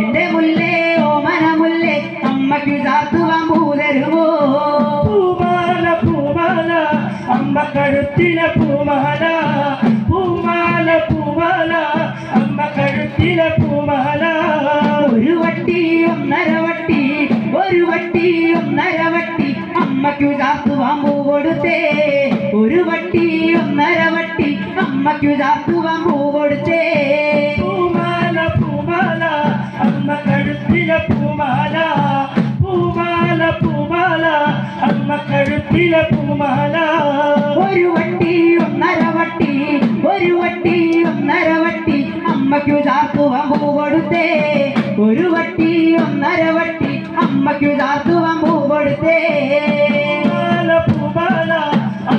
എന്റെ മുല്ലേ ഓ മനമുല്ലേ അമ്മയ്ക്ക് ചാത്തുവാൻ പൂ തരുമോ പൂമാല പൂമാല അമ്മ കഴുത്തിലെ പൂമാല. പൂമാല പൂമാല അമ്മ കഴുത്തിലെ പൂമാല. ഒരു വട്ടി ഒന്നര വട്ടി ഒരു വട്ടി ഒന്നര വട്ടി അമ്മയ്ക്കു ചാത്തുവാൻ പൂ കൊടുത്തേ. ഒരു വട്ടി ഒന്നര വട്ടി അമ്മയ്ക്കു ചാത്തുവാൻ പൂ കൊടുത്തേ. ഉയരത്തില പൂമല ഒരു വട്ടിയും ഒന്നര ഒരു വട്ടിയും ഒന്നര വട്ടി. അമ്മയ്ക്കു ചാത്തുവ കൊടുത്തേ. ഒരു വട്ടിയും ഒന്നര